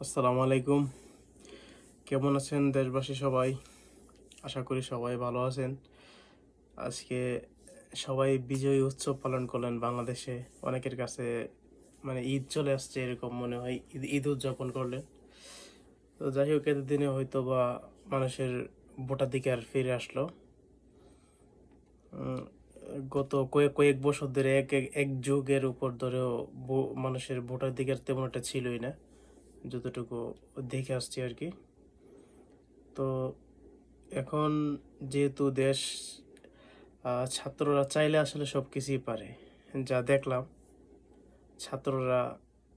আসসালামু আলাইকুম। কেমন আছেন দেশবাসী সবাই? আশা করি সবাই ভালো আছেন। আজকে সবাই বিজয় উৎসব পালন করলেন বাংলাদেশে। অনেকের কাছে মানে ঈদ চলে আসছে এরকম মনে হয়, ঈদ ঈদ উদযাপন করলেন। তো যাই হোক এদের দিনে হয়তো বা মানুষের ভোটাধিকার ফিরে আসলো। গত কয়েক কয়েক বছর ধরে এক, এক- যুগের উপর ধরেও মানুষের ভোটাধিকার তেমন একটা ছিলই না। যতটুকু দেখে আসছি আর কি। তো এখন যেহেতু দেশ ছাত্ররা চাইলে আসলে সব কিছুই পারে। যা দেখলাম, ছাত্ররা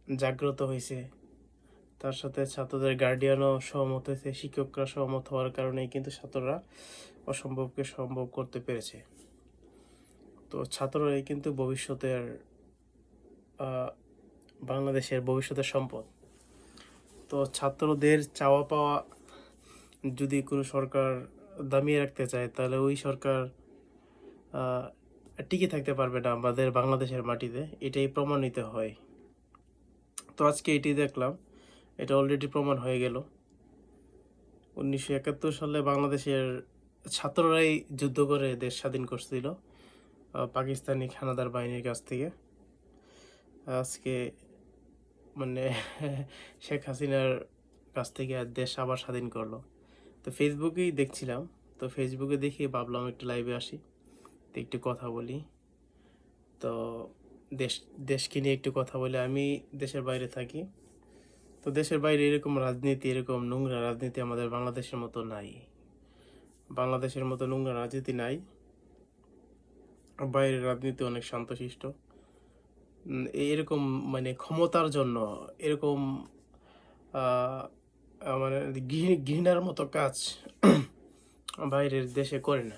জাগ্রত হয়েছে। তার সাথে ছাত্রদের গার্ডিয়ানও সহমত হয়েছে, শিক্ষকরা সহমত হওয়ার কারণেই কিন্তু ছাত্ররা অসম্ভবকে সম্ভব করতে পেরেছে। তো ছাত্ররাই কিন্তু ভবিষ্যতের বাংলাদেশের ভবিষ্যতের সম্পদ। তো ছাত্রদের চাওয়া পাওয়া যদি কোনো সরকার দামিয়ে রাখতে চায়, তাহলে ওই সরকার টিকে থাকতে পারবে না আমাদের বাংলাদেশের মাটিতে। এটাই প্রমাণিত হয়। তো আজকে এটি দেখলাম। এটা অলরেডি প্রমাণ হয়ে গেল। উনিশশো একাত্তর সালে বাংলাদেশের ছাত্ররাই যুদ্ধ করে দেশ স্বাধীন করছিল পাকিস্তানি খানাদার বাহিনীর কাছ থেকে। আজকে মানে শেখ হাসিনার কাছ থেকে দেশ আবার স্বাধীন করল। তো ফেসবুকেই দেখছিলাম। তো ফেসবুকে দেখে ভাবলাম একটু লাইভে আসি তো একটু কথা বলি। তো দেশ, দেশকে নিয়ে একটু কথা বলি। আমি দেশের বাইরে থাকি। তো দেশের বাইরে এরকম রাজনীতি, এরকম নোংরা রাজনীতি আমাদের বাংলাদেশের মতো নাই। বাংলাদেশের মতো নোংরা রাজনীতি নাই। বাইরের রাজনীতি অনেক শান্তশিষ্ট। এরকম মানে ক্ষমতার জন্য, এরকম মানে ঘৃণার মতো কাজ বাইরের দেশে করে না।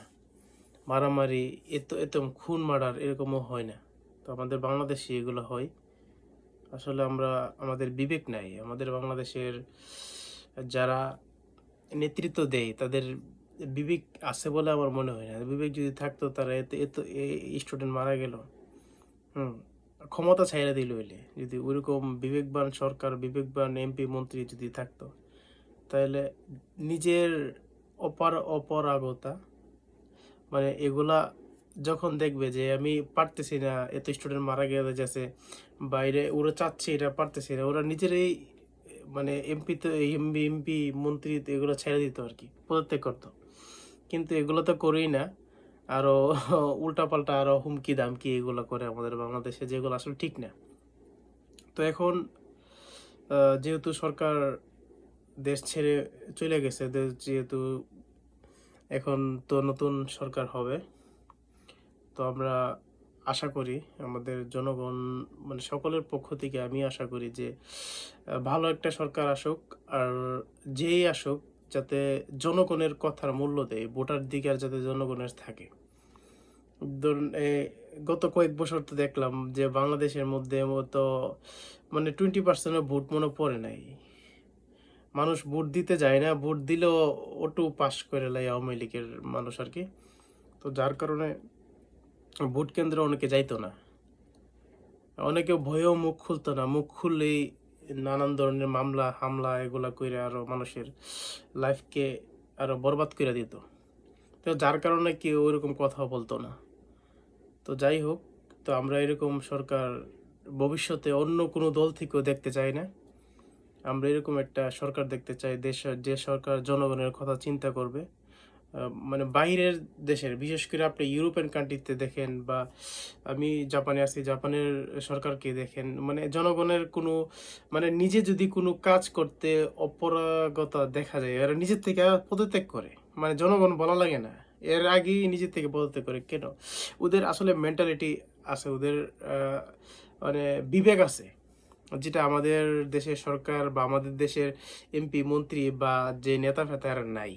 মারামারি, এত এত খুন মারার এরকমও হয় না। তো আমাদের বাংলাদেশে এগুলো হয়। আসলে আমরা, আমাদের বিবেক নাই। আমাদের বাংলাদেশের যারা নেতৃত্ব দেয়, তাদের বিবেক আছে বলে আমার মনে হয় না। বিবেক যদি থাকতো, তারা এত এত স্টুডেন্ট মারা গেল। হুম। ক্ষমতা ছাইরা দিল হইলে যদি ওইরকম বিবেকবান সরকার, বিবেকবান এমপি মন্ত্রী যদি থাকতো তাহলে নিজের অপার অপরাগতা মানে এগুলা যখন দেখবে যে আমি পারতেছি না, এত স্টুডেন্ট মারা গেলে যাচ্ছে, বাইরে ওরা চাচ্ছে এটা, পারতেছি না, ওরা নিজেরাই মানে এমপি তো এমপি এমপি মন্ত্রী এগুলো ছেড়ে দিত আর কি, পদত্যাগ করতো। কিন্তু এগুলো তো করেই না। আরও উল্টাপাল্টা আরও হুমকি দামকি এগুলো করে আমাদের বাংলাদেশে যেগুলো আসলে ঠিক না। তো এখন যেহেতু সরকার দেশ ছেড়ে চলে গেছে যেহেতু এখন তো নতুন সরকার হবে, তো আমরা আশা করি আমাদের জনগণ মানে সকলের পক্ষ থেকে আমি আশা করি যে ভালো একটা সরকার আসুক, আর যেই আসুক যাতে জনগণের কথার মূল্য দেয়, ভোটার দিকে আর যাতে জনগণের থাকে। ধরুন গত কয়েক বছর তো দেখলাম যে বাংলাদেশের মধ্যে মতো মানে টোয়েন্টি পার্সেন্টের ভোট মনে পড়ে নাই। মানুষ ভোট দিতে যায় না, ভোট দিলেও ওটু পাস করে লাই আওয়ামী লীগের মানুষ আর কি। তো যার কারণে ভোট কেন্দ্রে অনেকে যাইতো না। অনেকে ভয়েও মুখ খুলতো না, মুখ খুললেই নানান ধরনের মামলা, হামলা এগুলা করে আরও মানুষের লাইফকে আরও বরবাদ করে দিত। তো যার কারণে কেউ ওইরকম কথা বলতো না। তো যাই হোক, তো আমরা এরকম সরকার ভবিষ্যতে অন্য কোনো দল থেকেও দেখতে চাই না। আমরা এরকম একটা সরকার দেখতে চাই, দেশ, যে সরকার জনগণের কথা চিন্তা করবে। মানে বাইরের দেশের, বিশেষ করে আপনি ইউরোপিয়ান কান্ট্রিতে দেখেন বা আমি জাপানে আছি, জাপানের সরকারকে দেখেন মানে জনগণের কোনো মানে নিজে যদি কোনো কাজ করতে অপরাগতা দেখা যায়, এরা নিজের থেকে পদত্যাগ করে। মানে জনগণ বলা লাগে না। এর আগেই নিজের থেকে পদত্যাগ করে, কেন? ওদের আসলে মেন্টালিটি আছে, ওদের মানে বিবেক আছে। যেটা আমাদের দেশের সরকার বা আমাদের দেশের এমপি মন্ত্রী বা যে নেতা ফেতা এরা নাই।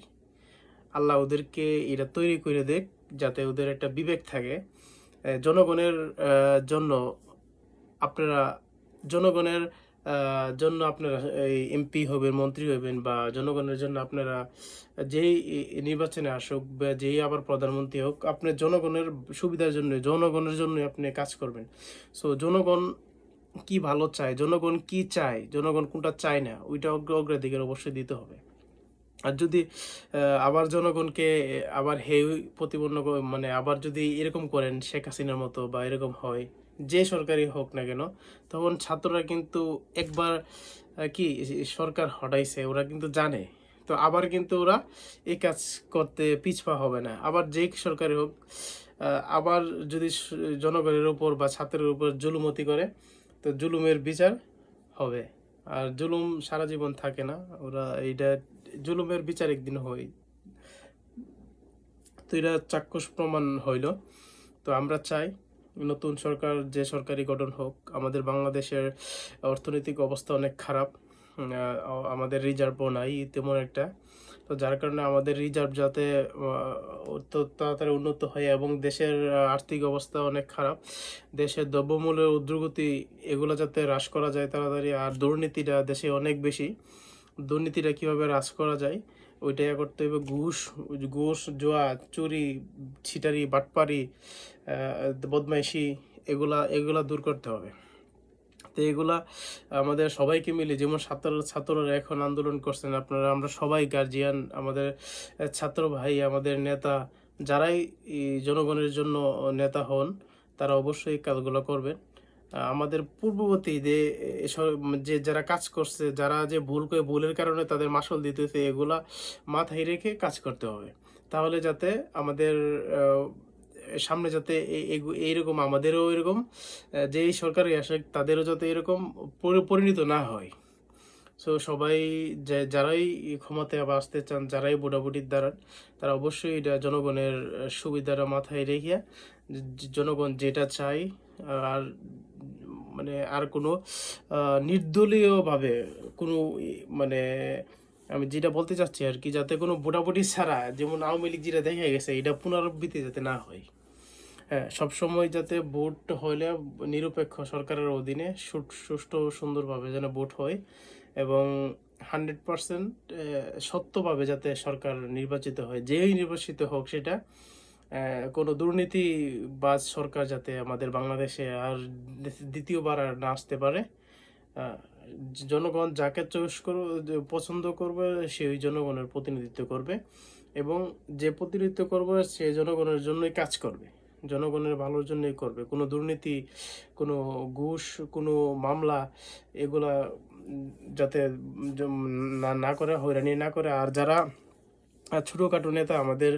আল্লাহ ওদেরকে এটা তৈরি করে দেখ, যাতে ওদের একটা বিবেক থাকে। জনগণের জন্য আপনারা, জনগণের জন্য আপনারা এই এমপি হবেন, মন্ত্রী হবেন বা জনগণের জন্য আপনারা যেই নির্বাচনে আসুক বা যেই আবার প্রধানমন্ত্রী হোক আপনার জনগণের সুবিধার জন্য জনগণের জন্য আপনি কাজ করবেন। সো জনগণ কি ভালো চায়, জনগণ কি চায়, জনগণ কোনটা চায় না, ওইটা অগ্র- অগ্রাধিকার অবশ্যই দিতে হবে। আর যদি আবার জনগণকে আবার হে প্রতিপন্ন মানে আবার যদি এরকম করেন শেখ হাসিনার মতো বা এরকম হয় যে সরকারি হোক না কেন, তখন ছাত্ররা কিন্তু একবার কি সরকার হটাইছে, ওরা কিন্তু জানে। তো আবার কিন্তু ওরা এই কাজ করতে পিছপা হবে না। আবার যেই সরকারি হোক আবার যদি জনগণের উপর বা ছাত্রের উপর জুলুমতি করে, তো জুলুমের বিচার হবে। আর জুলুম সারা জীবন থাকে না, ওরা এইটা জুলুমের বিচার একদিন হয় তো এটা চাক্ষুষ প্রমাণ হইল। তো আমরা চাই নতুন সরকার, যে সরকারি গঠন হোক, আমাদের বাংলাদেশের অর্থনৈতিক অবস্থা অনেক খারাপ। আমাদের রিজার্ভও নাই তেমন একটা। তো যার কারণে আমাদের রিজার্ভ যাতে তাড়াতাড়ি উন্নত হয় এবং দেশের আর্থিক অবস্থা অনেক খারাপ, দেশের দ্রব্যমূল্যের উদ্রগতি এগুলো যাতে হ্রাস করা যায় তাড়াতাড়ি, আর দুর্নীতিটা দেশে অনেক বেশি, দুর্নীতিটা কীভাবে হ্রাস করা যায় ওইটা করতে হবে ঘুষ ঘুষ জোয়া চুরি, ছিটারি, বাটপারি বদমাইশি, এগুলা এগুলা দূর করতে হবে। তো এগুলা আমাদের সবাইকে মিলে, যেমন ছাত্র, ছাত্ররা এখন আন্দোলন করছেন, আপনারা, আমরা সবাই গার্জিয়ান আমাদের ছাত্র ভাই, আমাদের নেতা, যারাই জনগণের জন্য নেতা হন, তারা অবশ্যই কাজগুলো করবেন। আমাদের পূর্ববর্তী যে যে যারা কাজ করছে, যারা যে ভুল করে ভুলের কারণে তাদের মাসল দিতেছে, এগুলা মাথায় রেখে কাজ করতে হবে। তাহলে যাতে আমাদের সামনে যাতে এইরকম আমাদেরও এরকম যেই সরকারি আসে তাদেরও যাতে এরকম পরিণত না হয়। সো সবাই যে- যারাই ক্ষমতায় আবার আসতে চান, যারাই বুটাবুটির দাঁড়ান তারা অবশ্যই এটা জনগণের সুবিধাটা মাথায় রেখে জনগণ যেটা চাই আর মানে আর কোনো নির্দলীয়ভাবে কোনো মানে আমি যেটা বলতে চাচ্ছি আর কি, যাতে কোনো ভোটাভুটি ছাড়া যেমন আওয়ামী লীগ যেটা দেখা গেছে, এটা পুনরাবৃত্তি যাতে না হয়। হ্যাঁ সবসময় যাতে ভোট হলে নিরপেক্ষ সরকারের অধীনে সুষ্ঠু, সুন্দরভাবে যেন ভোট হয় এবং হান্ড্রেড পার্সেন্ট সত্যভাবে যাতে সরকার নির্বাচিত হয়। যেই নির্বাচিত হোক সেটা কোনো দুর্নীতিবাজ সরকার যাতে আমাদের বাংলাদেশে আর দ্বিতীয়বার আর না আসতে পারে জনগণ যাকে চয়েস করবে পছন্দ করবে সেই জনগণের প্রতিনিধিত্ব করবে এবং যে প্রতিনিধিত্ব করবে, সে জনগণের জন্যই কাজ করবে, জনগণের ভালোর জন্যই করবে। কোনো দুর্নীতি, কোনো ঘুষ, কোনো মামলা, এগুলা যাতে না করে, হয়রানি না করে, আর যারা ছোটোখাটো নেতা আমাদের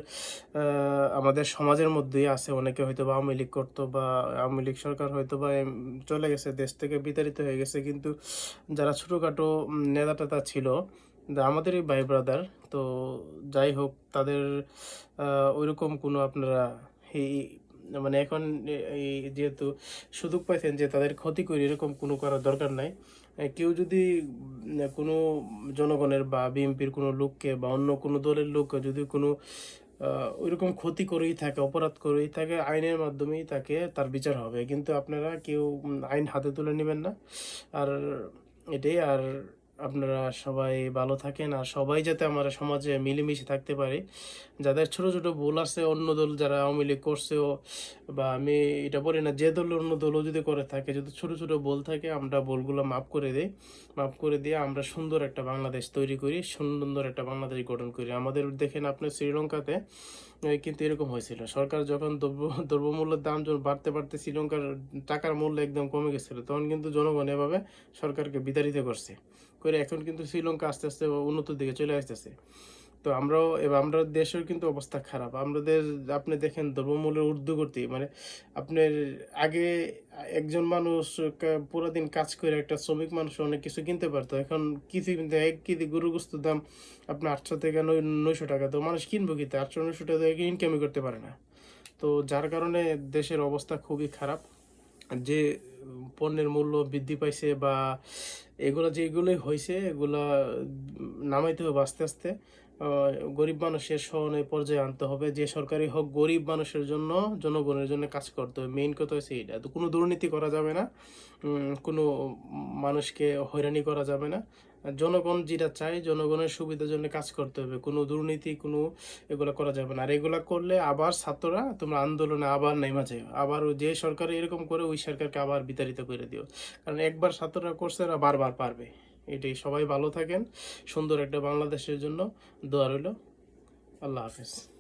আমাদের সমাজের মধ্যেই আছে। অনেকে হয়তো বা আওয়ামী লীগ করতো বা আওয়ামী লীগ সরকার হয়তো বা চলে গেছে, দেশ থেকে বিতাড়িত হয়ে গেছে। কিন্তু যারা ছোটোখাটো নেতা টেতা ছিল আমাদেরই ভাই ব্রাদার তো যাই হোক, তাদের ওইরকম কোনো আপনারা এই মানে এখন এই যেহেতু সুযোগ পাইছেন যে তাদের ক্ষতি করি এরকম কোনো করার দরকার নাই। কেউ যদি কোনো জনগণের বা বিএনপির কোনো লোককে বা অন্য কোনো দলের লোককে যদি কোনো ওই ওইরকম ক্ষতি করেই থাকে, অপরাধ করেই থাকে, আইনের মাধ্যমেই তাকে তার বিচার হবে। কিন্তু আপনারা কেউ আইন হাতে তুলে নেবেন না। আর এটাই, আর আপনারা সবাই ভালো থাকেন আর সবাই যাতে আমরা সমাজে মিলেমিশে থাকতে পারি। যাদের ছোট ছোট ভুল আছে, অন্য দল যারা আওয়ামী লীগ করছেও বা আমি এটা বলি না, যে দল, অন্য দলও যদি করে থাকে, যদি ছোট ছোট ভুল থাকে, আমরা ভুলগুলো মাফ করে দিই। মাফ করে দিয়ে আমরা সুন্দর একটা বাংলাদেশ তৈরি করি, সুন্দর একটা বাংলাদেশ গঠন করি। আমাদের দেখেন আপনি শ্রীলঙ্কাতে কিন্তু এরকম হয়েছিল। সরকার যখন দ্রব্য, দ্রব্যমূল্যের দাম যখন বাড়তে বাড়তে শ্রীলঙ্কার টাকার মূল্য একদম কমে গেছিল, তখন কিন্তু জনগণ এভাবে সরকারকে বিতাড়িত করছে। করে এখন কিন্তু শ্রীলঙ্কা আস্তে আস্তে উন্নতির দিকে চলে আসতেছে। তো আমরাও এবার আমরা দেশের কিন্তু অবস্থা খারাপ। আমাদের আপনি দেখেন দ্রব্যমূল্যের ঊর্ধ্বগতি মানে আপনার আগে একজন মানুষ পুরো দিন কাজ করে একটা শ্রমিক মানুষ অনেক কিছু কিনতে পারতো। এখন কিছু কিনতে এক কেজি গরুগস্তর দাম আপনার আটশো থেকে নয়, নয়শো টাকা। তো মানুষ কিনবো কিনতে আটশো, নয়শো টাকা ইনকামই করতে পারে না। তো যার কারণে দেশের অবস্থা খুবই খারাপ। যে পণ্যের মূল্য বৃদ্ধি পাইছে বা এগুলো যেগুলোই হয়েছে এগুলা নামাইতে হবে আস্তে আস্তে। গরিব মানুষের সহনে পর্যায়ে আনতে হবে। যে সরকারি হোক, গরিব মানুষের জন্য, জনগণের জন্য কাজ করতে হবে। মেইন কথা হচ্ছে এটা তো কোনো দুর্নীতি করা যাবে না। কোনো মানুষকে হয়রানি করা যাবে না। জনগণ যেটা চায়, জনগণের সুবিধার জন্য কাজ করতে হবে। কোনো দুর্নীতি, কোনো এগুলো করা যাবে না। আর এগুলা করলে আবার ছাত্ররা, তোমরা আন্দোলনে আবার নেমা যাও আবার যে সরকার এরকম করে, ওই সরকারকে আবার বিতাড়িত করে দিও। কারণ একবার ছাত্ররা করছে এরা বারবার পারবে। এটাই। সবাই ভালো থাকেন। সুন্দর একটা বাংলাদেশের জন্য দোয়া রইল। আল্লাহ হাফেজ।